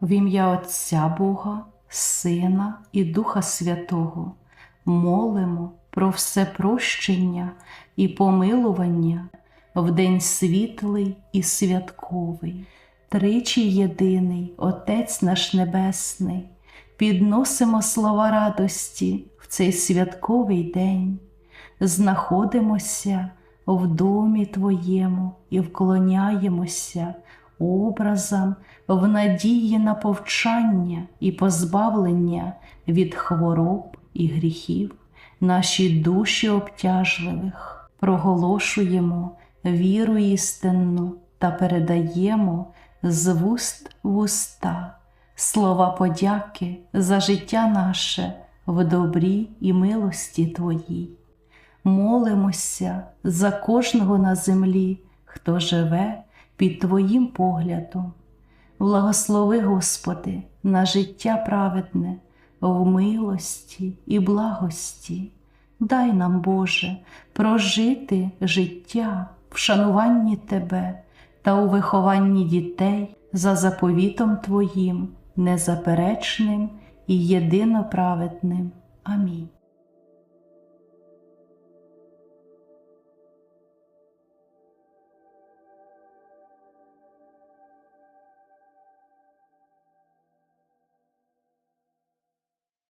В ім'я Отця Бога, Сина і Духа Святого. Молимо про все прощення і помилування в день світлий і святковий, тричі єдиний Отець наш Небесний, підносимо слова радості в цей святковий день, знаходимося в домі Твоєму і вклоняємося образам в надії на повчання і позбавлення від хвороб і гріхів, наші душі обтяжливих, проголошуємо віру істинну та передаємо з вуст в уста слова подяки за життя наше в добрі і милості Твоїй. Молимося за кожного на землі, хто живе під Твоїм поглядом. Благослови, Господи, на життя праведне, в милості і благості. Дай нам, Боже, прожити життя в шануванні Тебе та у вихованні дітей за заповітом Твоїм, незаперечним і єдиноправедним. Амінь.